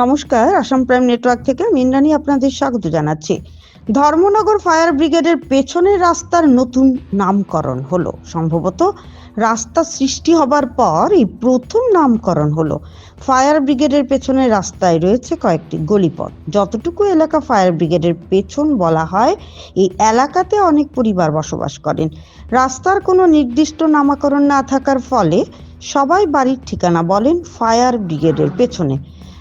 নমস্কার, Assam prime network থেকে ইন্দ্রাণী আপনাদের স্বাগত জানাচ্ছি। ধর্মনগর ফায়ার ব্রিগেডের পেছনের রাস্তার নতুন নামকরণ হলো। সম্ভবত রাস্তা সৃষ্টি হবার পর এই প্রথম নামকরণ হলো। ফায়ার ব্রিগেডের পেছনের রাস্তায় রয়েছে কয়েকটি গলিপথ। যতটুকু এলাকা ফায়ার ব্রিগেডের পেছন বলা হয়, এই এলাকাতে অনেক পরিবার বসবাস করেন। রাস্তার কোনো নির্দিষ্ট নামকরণ না থাকার ফলে সবাই বাড়ির ঠিকানা বলেন ফায়ার ব্রিগেডের পেছনে।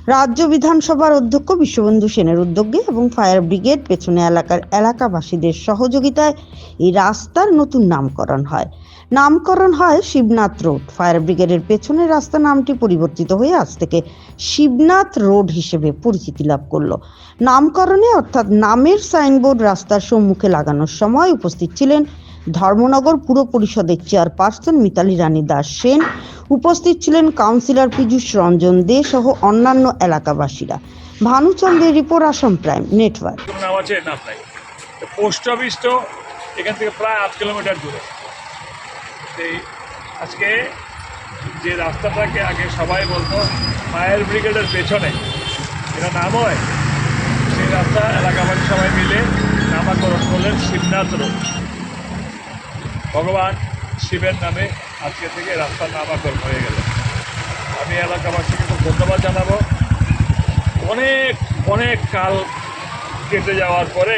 রাজ্য বিধানসভার অধ্যক্ষ বিশ্ববন্ধু সেনের উদ্যোগে এবং ফায়ার ব্রিগেড পেছনে এলাকার এলাকাবাসীদের সহযোগিতায় এই রাস্তার নতুন নামকরণ হয়। নামকরণ হয় শিবনাথ রোড। ফায়ার ব্রিগেডের পেছনের রাস্তা নামটি পরিবর্তিত হয়ে আজ থেকে শিবনাথ রোড হিসেবে পরিচিতি লাভ করল। নামকরণে অর্থাৎ নামের সাইনবোর্ড রাস্তার সম্মুখে লাগানোর সময় উপস্থিত ছিলেন ধর্মনগর পুর পরিষদের চেয়ারপারসন মিতালি রানী দাস সেন। উপস্থিত ছিলেন কাউন্সিলর পীযূষ রঞ্জন দে সহ অন্যান্য এলাকাবাসীরা। ভানুচন্দ্রের report Assam prime network. Post office তো এখান থেকে প্রায় আট কিলোমিটার দূরে। আজকে যে রাস্তাটাকে আগে সবাই বলতো ফায়ার ব্রিগেডের পেছনে এটা নাম হয়। সেই রাস্তা এলাকাবাসী সবাই মিলে নামাকরণ করলেন শিবনাথ রোড। ভগবান শিবের নামে আজকে থেকে রাস্তার নাম নামাকরণ হয়ে গেল। আমি এলাকাবাসীকে খুব ধন্যবাদ জানাব। অনেক অনেক কাল কেটে যাওয়ার পরে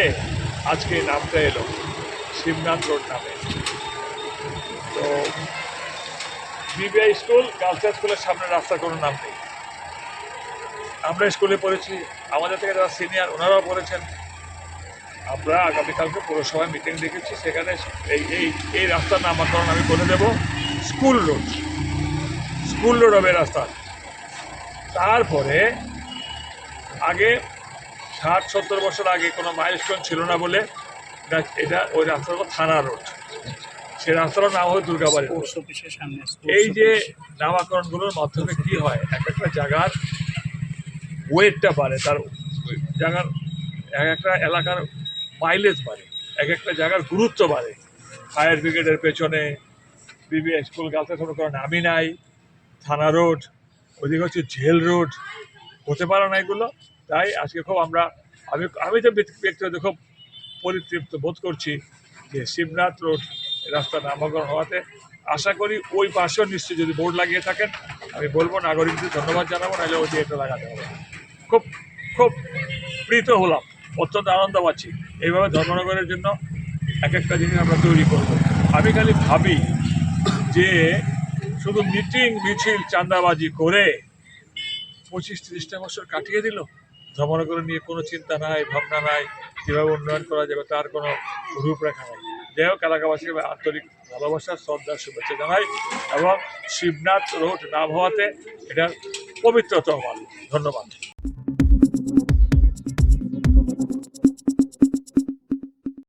আজকে নামটা এলো, শিবনাথ রোড নামে। তো বিবিআই স্কুল, গার্লস স্কুলের সামনে রাস্তার কোনো নাম নেই। আমরা স্কুলে পড়েছি, আমাদের থেকে যারা সিনিয়র, ওনারাও পড়েছেন। আমরা আগামীকালকে পৌরসভায় মিটিং দেখেছি সেখানে এই এই এই রাস্তার নামাকরণ আমি করে দেব স্কুল রোড স্কুল রোড হবে রাস্তা। তারপরে আগে ষাট সত্তর বছর আগে কোনো মাইলস্টোন ছিল না বলে এটা- ওই রাস্তার নাম থানা রোড সেই রাস্তার নাম হলো দুর্গাবাড়ি এই যে নামাকরণগুলোর মাধ্যমে কি হয় এক একটা জায়গার ওয়েটটা বাড়ে তার জায়গার এক একটা এলাকার মাইলেজ বাড়ে, এক একটা জায়গার গুরুত্ব বাড়ে। ফায়ার ব্রিগেডের পেছনে বিবি স্কুল গার্লস কোনো কোনো নামই নাই, থানা রোড ওদিকে হচ্ছে জেল রোড হতে পারে না এগুলো। তাই আজকে খুব আমরা, আমি আমি তো ব্যক্তি- ব্যক্তিগত খুব পরিতৃপ্ত বোধ করছি যে শিবনাথ রোড রাস্তা নামকরণ হওয়াতে আশা করি ওই পাশেও নিশ্চয়ই যদি বোর্ড লাগিয়ে থাকেন, আমি বলব নাগরিকদের ধন্যবাদ জানাব, নাহলে ওই এটা লাগাতে হবে। খুব খুব প্রীত হলাম। অত্যন্ত আনন্দ পাচ্ছি এইভাবে ধর্মনগরের জন্য এক একটা জিনিস আমরা তৈরি করব। আমি খালি ভাবি যে শুধু মিটিং, মিছিল, চাঁদাবাজি করে পঁচিশ, তিরিশটা বছর কাটিয়ে দিল। ধর্মনগর নিয়ে কোনো চিন্তা নাই, ভাবনা নাই কীভাবে উন্নয়ন করা যাবে তার কোনো রূপরেখা নাই। যাই হোক, এলাকাবাসীকে আন্তরিক ভালোবাসা, শ্রদ্ধা, শুভেচ্ছা জানাই এবং শিবনাথ রোড নাম হওয়াতে এটার পবিত্রতম ধন্যবাদ।